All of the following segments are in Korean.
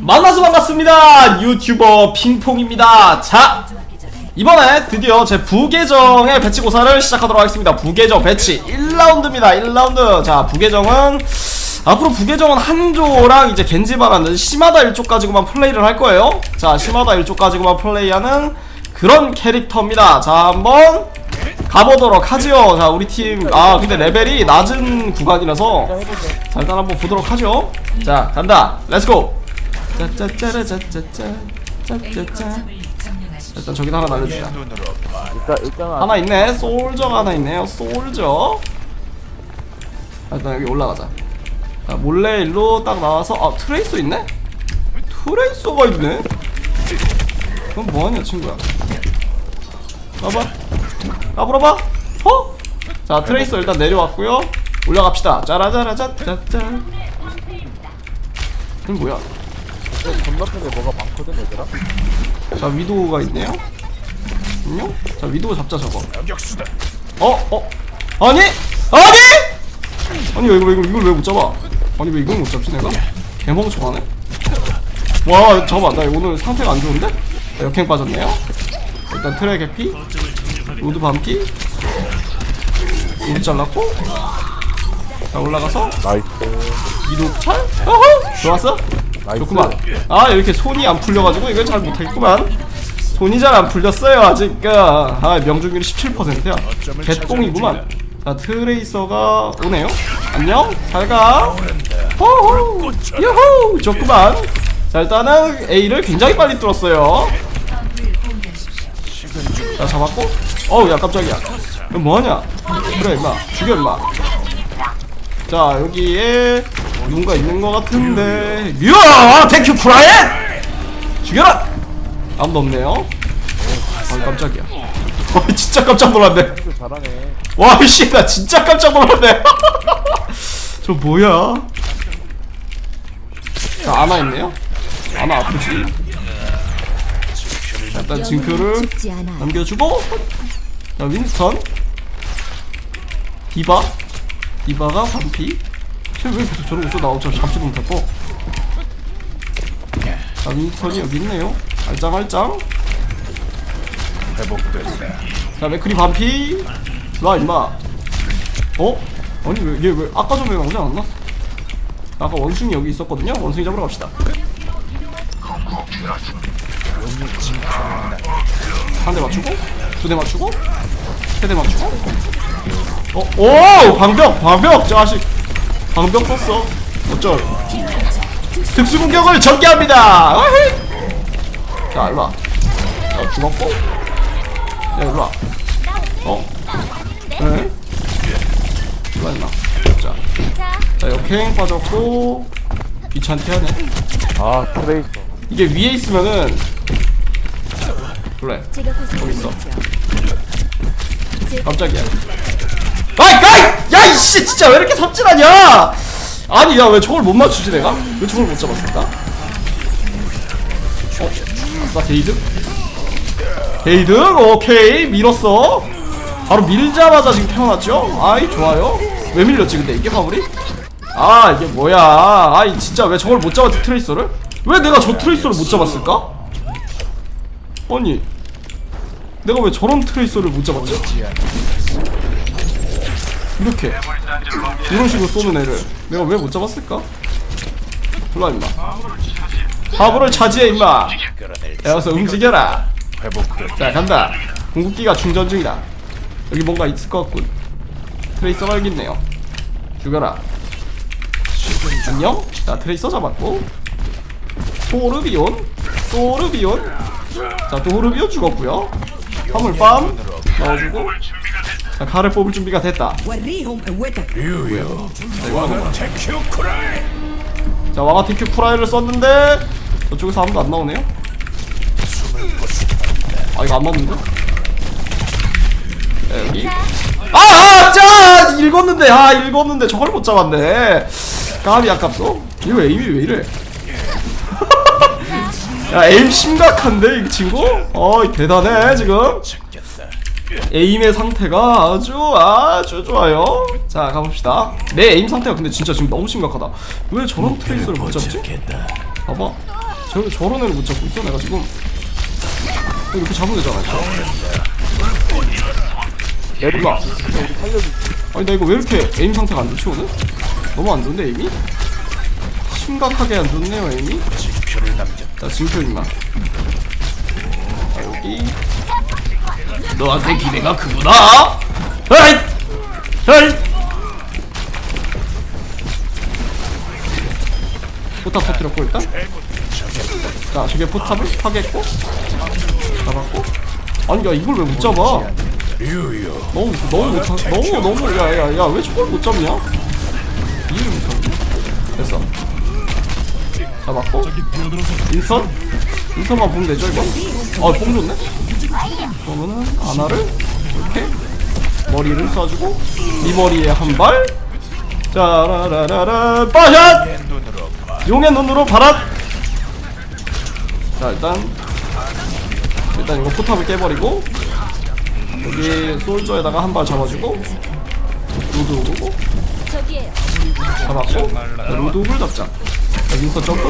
만나서 반갑습니다 유튜버 핑퐁입니다. 자 이번에 드디어 제 부계정의 배치 고사를 시작하도록 하겠습니다. 부계정 배치. 1라운드입니다 1라운드. 자 부계정은 앞으로 부계정은 한조랑 이제 겐지바라는 시마다 1쪽 가지고만 플레이를 할 거예요. 자 시마다 1쪽 가지고만 플레이하는 그런 캐릭터입니다. 자 한번 가보도록 하지요. 자 우리 팀 아 근데 레벨이 낮은 구간이라서 자 일단 한번 보도록 하죠. 자 간다. 렛츠고 짜짜짜라짜짜짜 짜짜짜 일단 저기다 하나 날려주자. 일단 일단은 하나 있네. 솔저가 하나 있네요. 솔저. 자, 일단 여기 올라가자. 자 몰래 일로 딱 나와서 아 트레이서 있네? 트레이서가 있네? 그럼 뭐하냐 친구야? 까봐. 까불어봐. 어? 자 트레이서 일단 내려왔고요. 올라갑시다. 짜라짜라짜짜짜. 그럼 뭐야? 저 건너편에 뭐가 많거든 얘들아 자 위도우가 있네요 안녕? 자 위도우 잡자 저거 어? 어? 아니? 아니? 아니 왜 이거 왜 이거 이걸 왜 못 잡아? 아니 왜 이걸 못 잡지 내가? 개멍청하네 와 잠깐만 나 오늘 상태가 안 좋은데? 자, 역행 빠졌네요 일단 트랙 개피 로드 반피 로드 잘랐고 자 올라가서 나이스 위도우 찰? 어허! 좋았어? 좋구만. 아 이렇게 손이 안 풀려가지고 이걸 잘 못하겠구만. 손이 잘 안 풀렸어요 아직. 아 명중률이 17%야. 개똥이구만. 자 트레이서가 오네요. 안녕. 잘가. 호호. 유후. 좋구만. 자 일단은 A를 굉장히 빨리 뚫었어요. 자 잡았고. 어우 야 깜짝이야. 이거 뭐하냐? 그래 임마 죽여 임마. 자 여기에 누군가 있는 것 같은데. 이야 땡큐 프라이엔 죽여라! 아무도 없네요. 아 깜짝이야. 와 진짜 깜짝 놀랐네. 또 잘하네 와씨 나 진짜 깜짝 놀랐네. 저 뭐야? 자 아나 있네요. 아나 아프지? 자, 일단 않아. 남겨주고 자 윈스턴. 디바. 디바가 반피 쟤왜 계속 저러고 있어 나 어차피 잡지도 못했고 자 윈스턴이 여기 있네요 알짱알짱 자 맥크리 반피 와 임마 어? 아니 왜 얘 왜 아까 전에 나오지 않았나? 아까 원숭이 여기 있었거든요 원숭이 잡으러 갑시다 한 대 맞추고 두 대 맞추고 세 대 맞추고 어? 오! 방벽! 방벽! 자식 방벽 썼어 어쩔 특수 공격을 전개합니다 어헤이. 자 일로와 자 죽었고 야 일로와 어? 에? 일로와 임마 자, 자 역행 빠졌고 귀찮게 하네 아 트레이서 이게 위에 있으면은 그래 거기 있어. 깜짝이야. 아이, 아이! 야, 이씨, 진짜 왜 이렇게 삽질하냐? 아니, 야, 왜 저걸 못 맞추지, 내가? 왜 저걸 못 잡았을까? 어, 나 게이드? 게이드? 오케이, 밀었어. 바로 밀자마자 지금 태어났죠? 아이, 좋아요. 왜 밀렸지, 근데 이게 화물이? 아, 이게 뭐야. 아이, 진짜 왜 저걸 못 잡았지, 트레이서를? 왜 내가 저 트레이서를 못 잡았을까? 아니, 내가 왜 저런 트레이서를 못 잡았지? 이렇게. 이런 식으로 쏘는 애를. 내가 왜 못 잡았을까? 몰라 임마. 화물을 차지해 임마. 여기서 움직여라. 자 간다. 궁극기가 충전 중이다. 여기 뭔가 있을 것 같군. 트레이서가 여기 있네요. 죽여라. 안녕? 자 트레이서 잡았고. 토르비온? 토르비온? 자 토르비온 죽었고요. 화물 빰. 넣어주고 자 칼을 뽑을 준비가 됐다. 자 와가 TQ 프라이를 썼는데 저쪽에서 아무도 안 나오네요? 아 이거 안 맞는데? 자 여기. 아아 짜 읽었는데 아 읽었는데 저걸 못 잡았네. 까비 아깝소? 이거 에임이 왜 이래? 야 에임 심각한데 이 친구? 어 대단해 지금 에임의 상태가 아주 아주 좋아요. 자 가봅시다. 내 에임 상태가 근데 진짜 지금 너무 심각하다. 왜 저런 트레이스를 못 잡지? 봐봐. 저, 저런 애를 못 잡고 있어 내가 지금. 어, 이렇게 잡으면 되잖아 살려주지 아니 나 이거 왜 이렇게 에임 상태가 안 좋지 오늘? 너무 안 좋은데 에임이? 심각하게 안 좋네요 에임이. 자 징표 임마. 자 여기 너한테 기대가 크구나. 헤이 헤이 포탑 터뜨렸고 일단 자 저게 포탑을 파괴했고? 잡았고? 아니 야 이걸 왜 못 잡아? 너무 너무 못하 너무 너무 야야야 왜 저걸 못 잡냐? 이해를 못하고. 됐어. 잡았고. 인선? 인선만 보면 되죠 이거? 아 뽕 좋네 그러면은 아나를 이렇게 머리를 쏴주고 이 머리에 한 발. 짜라라라라. 빠샷! 용의 눈으로 바람! 자 일단 일단 이거 포탑을 깨버리고 여기 솔저에다가 한 발 잡아주고 로드 오고. 잡았고 자, 로드 오글 잡자. 자, 윈서 점프.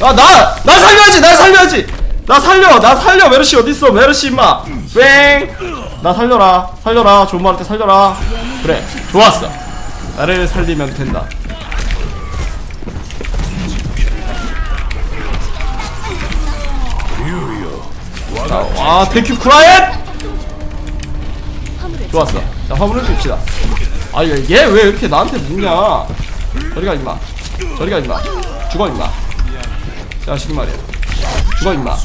야나! 나 살려야지! 나 살려야지 나 살려 나 살려 메르시 어딨어 메르시 임마 뺑나 살려라 살려라 좋은 말할때 살려라 그래 좋았어 나를 살리면 된다 자, 와 크라이엇 화물을 좋았어. 자, 화물을 줍시다. 아, 얘왜 이렇게 나한테 묻냐? 저리가 임마. 저리가 임마. 죽어 임마. 자식이 말이야. 죽어 임마.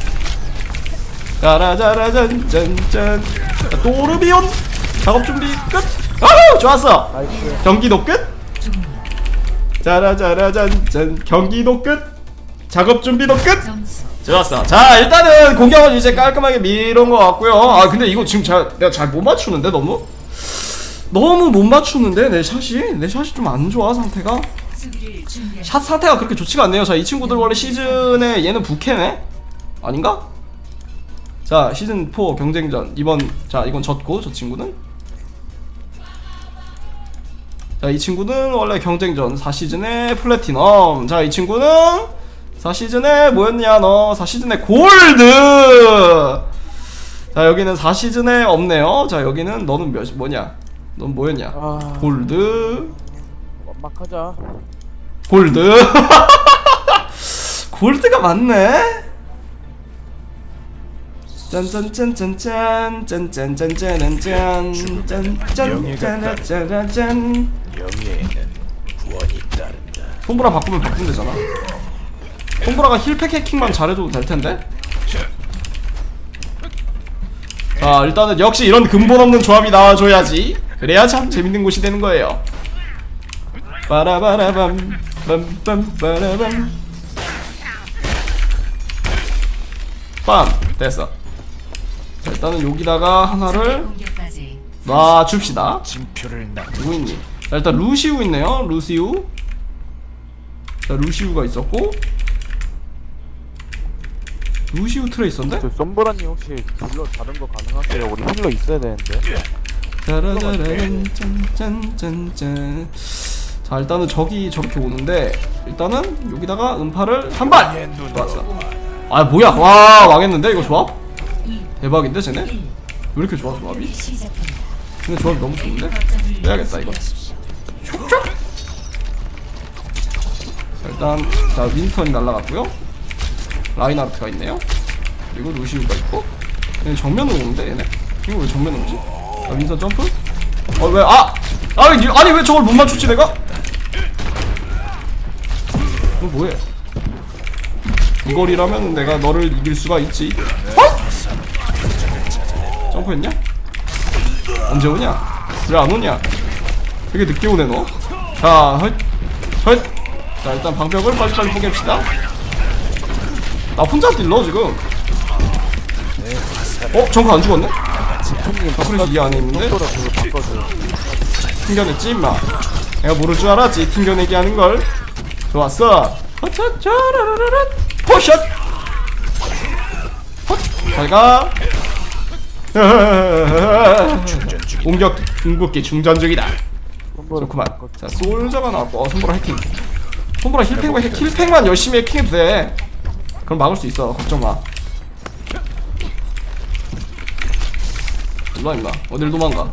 짜라짜라짠 짠짠. 자, 또르비온 작업 준비 끝. 아우 좋았어. 경기도 끝. 짜라짜라짠 짠 경기도 끝. 작업 준비도 끝. 좋았어. 자, 일단은 공격은 이제 깔끔하게 미룬 것 같고요. 아, 근데 이거 지금 잘, 내가 잘 못 맞추는데, 너무? 너무 못 맞추는데, 내 샷이? 내 샷이 좀 안 좋아, 상태가? 샷 상태가 그렇게 좋지가 않네요. 자, 이 친구들 원래 시즌에 얘는 부캐네? 아닌가? 자, 시즌 4 경쟁전. 이번, 자, 이건 졌고, 저 친구는. 자, 이 친구는 원래 경쟁전 4시즌에 플래티넘. 자, 이 친구는 4시즌에 뭐였냐, 너? 4시즌에 골드! 자, 여기는 4시즌에 없네요. 자, 여기는 너는 몇, 뭐냐? 넌 뭐였냐? 아 골드. 완막하자 골드 골드가 많네 짠짠짠짠짠 짠짠짠짠짠짠짠짠짠짠 톰브라 바꾸면 바꾸면 되잖아 톰브라가 힐팩 해킹만 잘해줘도 될 텐데 자 일단은 역시 이런 근본 없는 조합이 나와줘야지 그래야 참 재밌는 곳이 되는 거예요 빠라바라밤 빰빰빠라밤 빰 됐어 자 일단은 여기다가 하나를 놔줍시다. 진표를 나 누구 있니? 자 일단 루시우 있네요. 루시우. 자 루시우가 있었고. 루시우 트레이서인데? 저 썸브라님 혹시 딜러 다른 거 가능하세요? 우리 힐러 있어야 되는데. 짜라라란 짠짠짠짠. 자 일단은 저기 저렇게 오는데 일단은 여기다가 음파를 한발. 좋았어. 아 뭐야? 와 망했는데? 이거 조합? 대박인데 쟤네? 왜 이렇게 좋아 조합이? 근데 조합이 너무 좋은데? 빼야겠다 이거 자 일단 자 윈스턴이 날라갔고요 라인하르트가 있네요 그리고 루시우가 있고 얘는 정면으로 오는데 얘네 이거 왜 정면으로 오지? 자 윈스턴 점프 어 왜 아! 아니, 니- 아니 왜 저걸 못 맞추지 내가? 너 뭐해? 이 거리라면 내가 너를 이길 수가 있지 어? 점프했냐? 언제 오냐? 왜 안 오냐? 되게 늦게 오네 너. 자, 헛, 헛. 자 일단 방벽을 빨리빨리 포기합시다. 나 혼자 딜러 지금. 어, 정크 안 죽었네? 다크리스 이 안에 있는데 튕겨냈지 임마. 내가 모를 줄 알았지 튕겨내기 하는 걸. 좋았어. 헛차차라라라 포샷. 헛. 잘 가. 공격 궁극기 충전 중이다. 좋구만. 자, 솔저가 나왔고, 어, 손보라 해킹. 손보라 힐팩만 힐팩만 열심히 해킹해도 돼 그럼 막을 수 있어 걱정 마 일로와 임마 어딜 도망가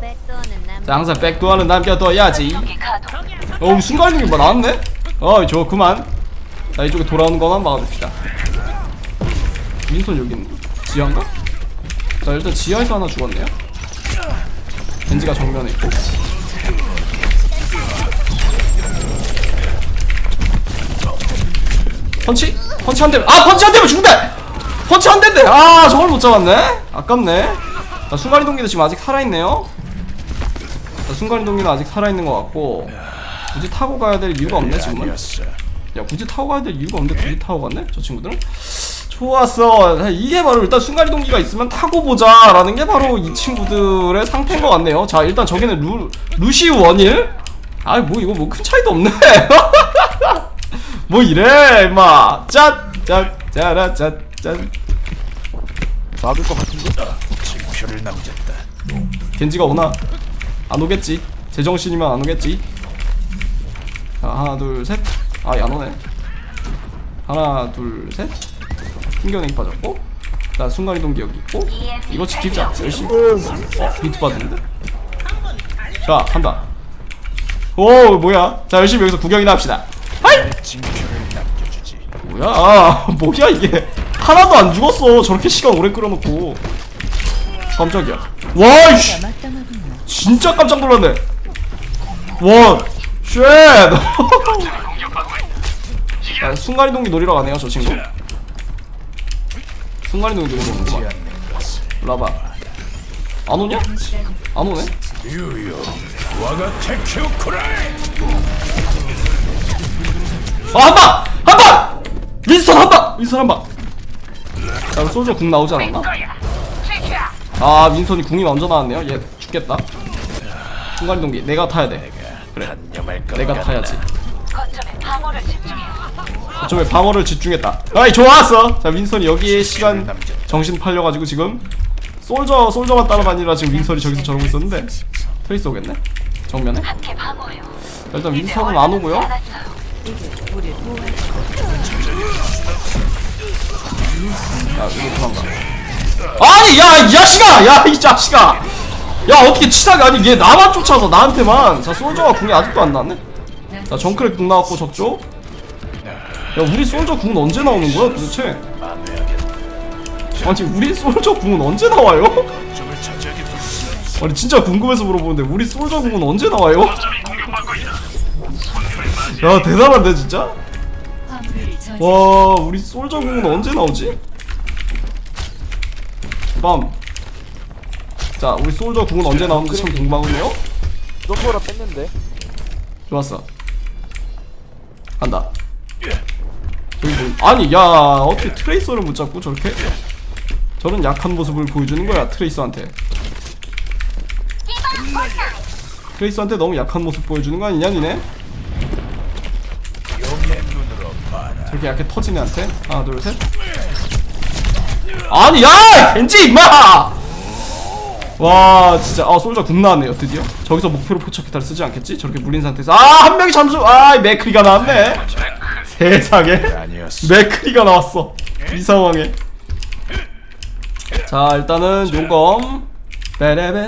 자 항상 백도어는 남겨둬야지 어우 순간이동기 뭐 나왔네? 어이 좋구만 자 이쪽에 돌아오는 것만 막아줍시다 민선 여긴 지하인가? 자 일단 지하에서 하나 죽었네요. 벤지가 정면에 있고. 펀치? 펀치 한 대면 아 펀치 한 대면 죽는데! 펀치 한 대인데 아 저걸 못 잡았네? 아깝네. 자 순간이동기도 지금 아직 살아있네요. 자 순간이동기는 아직 살아있는 것 같고. 굳이 타고 가야 될 이유가 없네 지금은. 야 굳이 타고 가야 될 이유가 없는데 굳이 타고 갔네 저 친구들은 좋았어. 이게 바로 일단 순간이동기가 있으면 타고 보자 라는 게 바로 이 친구들의 상태인 것 같네요. 자 일단 저기는 루, 루시우 원일. 아이 뭐 이거 뭐 큰 차이도 없네. 뭐 이래 임마. 짠 짠! 짜라 짠 짠! 막을 것 같은데? 표를 남겼다. 겐지가 오나? 안 오겠지. 제정신이면 안 오겠지. 자 하나 둘 셋 아안 오네. 하나 둘 셋 튕겨내기 빠졌고 나 순간이동기 여기 있고 이거 지키자. 열심히. 어 비트 받았는데? 자 간다. 오 뭐야? 자 열심히 여기서 구경이나 합시다. 남겨주지. 뭐야? 아, 뭐야 이게? 하나도 안 죽었어. 저렇게 시간 오래 끌어놓고. 깜짝이야. 와이씨. 진짜 깜짝 놀랐네. 와쉣. 아, 순간이동기 노리러 가네요 저 친구 순간이동기 노리러 오는구만 라바 안 오냐? 안 오네? 유유. 와가 테큐 쿠라이. 아 한방! 한방! 윈스턴 한방! 윈스턴 한방! 자 솔저 궁 나오지 않았나? 아 윈스턴이 궁이 먼저 나왔네요 얘 죽겠다 순간이동기 내가 타야 돼 그래 내가. 타야지 거점 에 방어를 집중했다. 아이 좋았어. 자 윈스턴이 여기에 시간 정신 팔려가지고 지금 솔저 솔저만 따라다니라 지금 윈스턴이 저기서 저러고 있었는데 트레이스 오겠네? 정면에? 자, 일단 윈스턴은 안 오고요. 야 이거 도망가. 아니 야이 자식아! 야 이 자식아! 야 어떻게 치사하게 아니 얘 나만 쫓아서 나한테만. 자 솔저가 궁이 아직도 안 나왔네. 자 정크랙 궁 나왔고 적죠 야 우리 솔저 궁은 언제 나오는 거야 도대체 아니 우리 솔저 궁은 언제 나와요? 아니 진짜 궁금해서 물어보는데 우리 솔저 궁은 언제 나와요? 야 대단한데 진짜? 와 우리 솔저 궁은 언제 나오지? 빰. 자 우리 솔저 궁은 언제 나오는지 참 궁금하군요. 너보라 뺐는데? 좋았어. 간다. 아니 야 어떻게 트레이서를 못 잡고 저렇게 저런 약한 모습을 보여주는 거야 트레이서한테. 트레이서한테 너무 약한 모습 보여주는 거 아니냐 니네? 저렇게 약해 터진 애한테 하나 둘 셋. 아니 야 겐지 임마! 와 진짜 아 솔저 궁 나왔네요 드디어 저기서 목표로 포착 기타를 쓰지 않겠지? 저렇게 물린 상태에서 아 한 명이 잠수 아 맥크리가 나왔네 세상에. 아니었어. 맥크리가 나왔어. 이 상황에. 자 일단은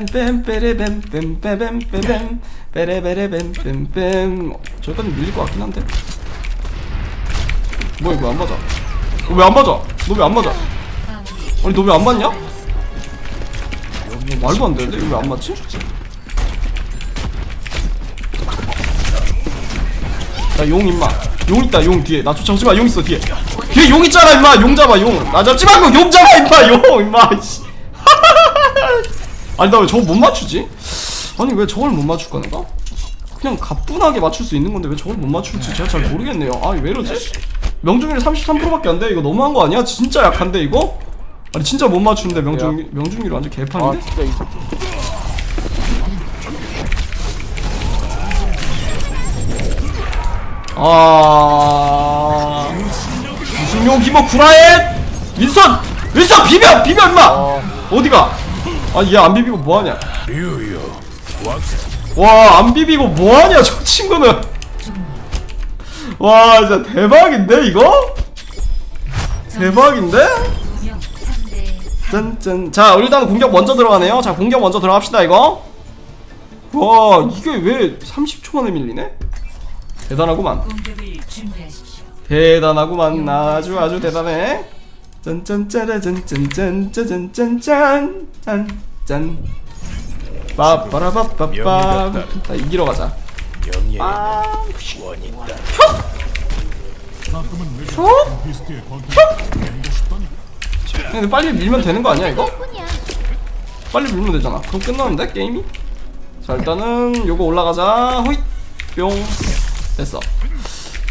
뺨빼벤 빼벤 빼레베레벤 뺨뺨 저기까지 밀릴 것 같긴 한데. 뭐야 이거 안 맞아? 왜 안 맞아? 너 왜 안 맞아? 아니 너 왜 안 맞냐? 말도 안 되는데? 왜 안 맞지? 야용 임마 용 있다 용 뒤에. 나 쫓아오지 마용 있어 뒤에. 뒤에 용 있잖아 임마. 용 잡아 용나 잡지 말고 용 잡아 임마 용 임마 씨. 아니 나 왜 저거 못 맞추지? 아니 왜 저걸 못 맞출까 내가? 그냥 가뿐하게 맞출 수 있는 건데 왜 저걸 못 맞출지 제가 잘 모르겠네요. 아니 왜 이러지? 명중률 33%밖에 안 돼? 이거 너무한 거 아니야? 진짜 약한데 이거? 아니 진짜 못 맞추는데 명중 명중률 완전 아 개판인데 아. 무슨 용 기모 구라해 윈선! 윈선 비벼! 비벼 임마! 어디가? 아니 얘안 비비고 뭐하냐. 와와안 비비고 뭐하냐 저 친구는? 와 진짜 대박인데 이거? 대박인데? 두명 3대 짠짠. 자 일단 공격 먼저 들어가네요. 자 공격 먼저 들어갑시다 이거. 와 이게 왜 30초 만에 밀리네? 대단하구만. 대단하구만. 아주 아주 대단해. 짠짠짜라 짠짠짠짠짠짠짠 짠짠. 빠빠라빠빠빠 자 이기러 가자. 아. 근데 빨리 밀면 되는 거 아니야 이거? 빨리 밀면 되잖아. 그럼 끝나는데 게임이? 자 일단은 요거 올라가자. 호잇. 뿅 됐어.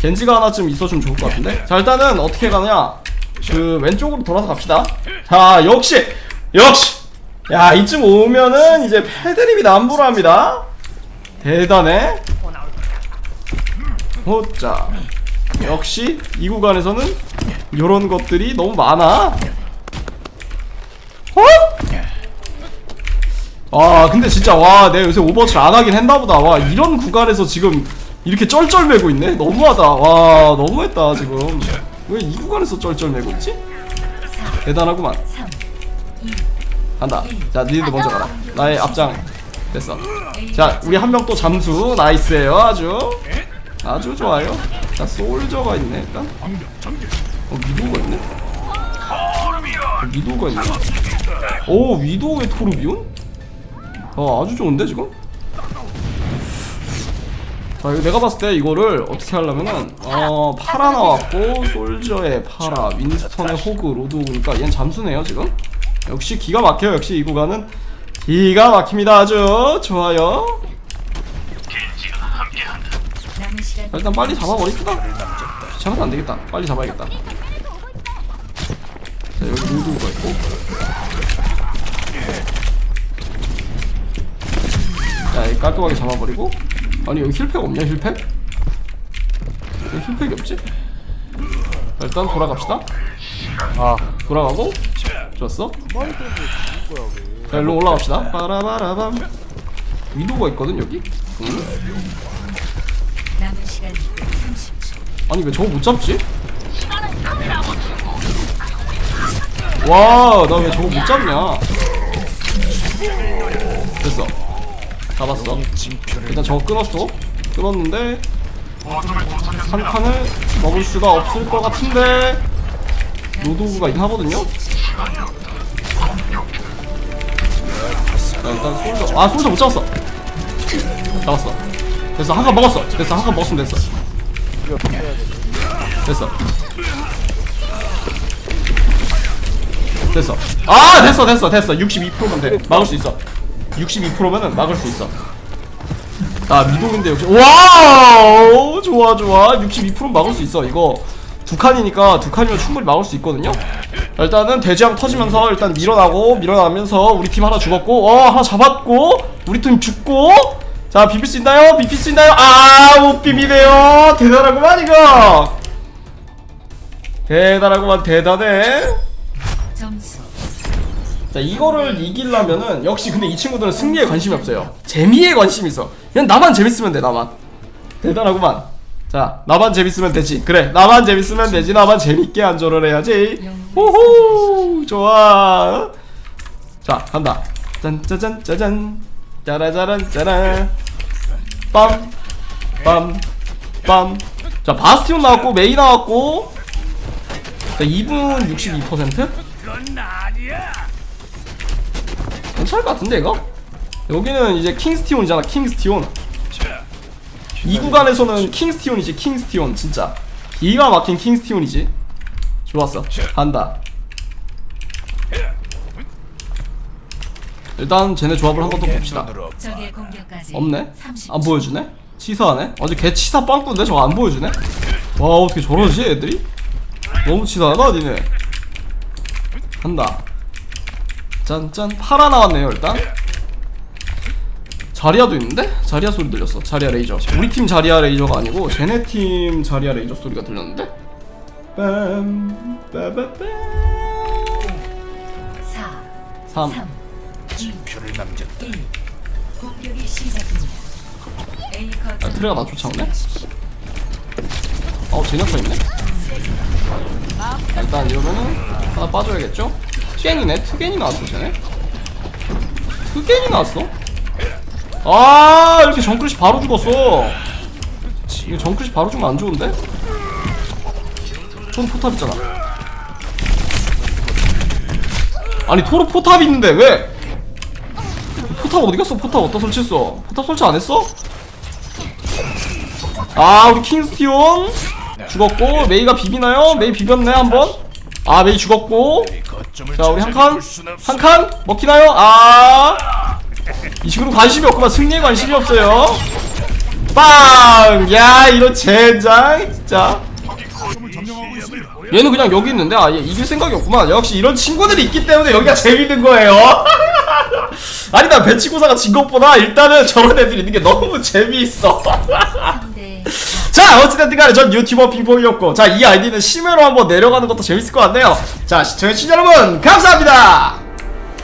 겐지가 하나쯤 있어주면 좋을 것 같은데? 자 일단은 어떻게 가느냐? 그 왼쪽으로 돌아서 갑시다. 자 역시! 역시! 야 이쯤 오면은 이제 패드립이 남부로 합니다. 대단해. 호자. 역시 이 구간에서는 요런 것들이 너무 많아. 어? 아 근데 진짜 와 내가 요새 오버워치 안 하긴 했나보다. 와 이런 구간에서 지금 이렇게 쩔쩔매고 있네? 너무하다. 와 너무했다 지금. 왜 이 구간에서 쩔쩔매고 있지? 대단하구만. 3 간다. 자 니들 먼저 가라. 나의 앞장 됐어. 자 우리 한 명 또 잠수. 나이스에요 아주. 아주 좋아요. 자 솔저가 있네 일단. 어 위도우가 있네? 어, 위도우가 있네? 오 위도우의 토르비온? 어 아주 좋은데 지금? 자 이거 내가 봤을 때 이거를 어떻게 하려면은 어 파라 나왔고 솔저의 파라 윈스턴의 호그 로드오그니까 얘는 잠수네요 지금. 역시 기가 막혀요. 역시 이 구간은 기가 막힙니다. 아주 좋아요. 자, 일단 빨리 잡아버립시다. 귀찮아서 안되겠다. 빨리 잡아야겠다. 자 여기 로드오그가 있고. 자 깔끔하게 잡아버리고 아니 여기 힐팩 없냐 힐팩? 여기 힐팩이 없지? 자, 일단 돌아갑시다 아 돌아가고 좋았어 자 일로 올라갑시다 빠라바라밤 위도가 있거든 여기 응? 남은 시간 30초. 아니 왜 저거 못 잡지? 와 나 왜 저거 못 잡냐 됐어 잡았어. 일단 저거 끊었어. 끊었는데 한 칸을 먹을 수가 없을 것 같은데 로드오그가 있긴 하거든요? 자 일단 솔저. 아 솔저 못 잡았어. 잡았어. 됐어. 한 칸 먹었어. 됐어. 한 칸 먹었으면 됐어. 됐어. 됐어. 아 됐어. 됐어. 됐어. 62%면 돼 막을 수 있어 62%면은 막을 수 있어. 아 미동인데 역시 와우! 좋아 좋아. 62% 막을 수 있어. 이거 두 칸이니까 두 칸이면 충분히 막을 수 있거든요. 자, 일단은 대지양 터지면서 일단 밀어나고 밀어나면서 우리 팀 하나 죽었고 어 하나 잡았고 우리 팀 죽고. 자 비빌 수 있나요? 비빌 수 있나요? 아못 비비네요. 대단하구만 이거. 대단하구만 대단해. 점수 자 이거를 이기려면은 역시 근데 이 친구들은 승리에 관심이 없어요. 재미에 관심이 있어. 그냥 나만 재밌으면 돼 나만. 대단하구만. 자 나만 재밌으면 되지. 그래 나만 재밌으면 되지. 나만 재밌게 안전을 해야지. 호호! 좋아. 자 간다. 짠짜잔 짜잔 짜라짜란 짜란 빰빰빰자 바스티온 나왔고 메이 나왔고. 자 2분 62% 괜찮을 것 같은데 이거? 여기는 이제 킹스티온이잖아 킹스티온 이 구간에서는 킹스티온이지 킹스티온 진짜 기가 막힌 킹스티온이지 좋았어 간다 일단 쟤네 조합을 한 번 더 봅시다 없네? 30초. 안 보여주네? 치사하네? 어제 걔 치사 빵꾸인데 저거 안 보여주네? 와 어떻게 저러지 애들이? 너무 치사하다 니네 간다 짠짠 파라 나왔네요 일단 자리아도 있는데? 자리아 소리 들렸어 자리아 레이저 우리 팀 자리아 레이저가 아니고 쟤네 팀 자리아 레이저 소리가 들렸는데? 빰 빠바빰 4 3 3 2 표를 남겼다. 1 공격이 시작됩니다. A 아, 거점 트레가 나 쫓아오네? 어 제냐타 있네 아, 일단 이러면은 하나 빠져야겠죠? 트겐이네? 트겐이 나왔어 쟤네? 트겐이 나왔어? 아 이렇게 정크릿이 바로 죽었어. 이거 정크릿이 바로 죽으면 안 좋은데? 토르 포탑 있잖아. 아니 토르 포탑 있는데 왜? 포탑 어디 갔어? 포탑 어디다 설치했어? 포탑 설치 안 했어? 아 우리 킹스티온 죽었고 메이가 비비나요? 메이 비볐네 한번? 아 메이 죽었고 자 우리 한칸. 한 칸 먹히나요? 아. 이 친구는 관심이 없구만 승리에 관심이 없어요. 빵! 야 이런 젠장 진짜. 얘는 그냥 여기 있는데 아얘 이길 생각이 없구만. 역시 이런 친구들이 있기 때문에 여기가 재밌는 거예요. 아니 나 배치고사가 진 것보다 일단은 저런 애들 있는 게 너무 재미있어. 3대 자 어찌됐든 간에 전 유튜버 핑퐁이었고 자 이 아이디는 심해로 한번 내려가는 것도 재밌을 것 같네요. 자 시청해주신 여러분 감사합니다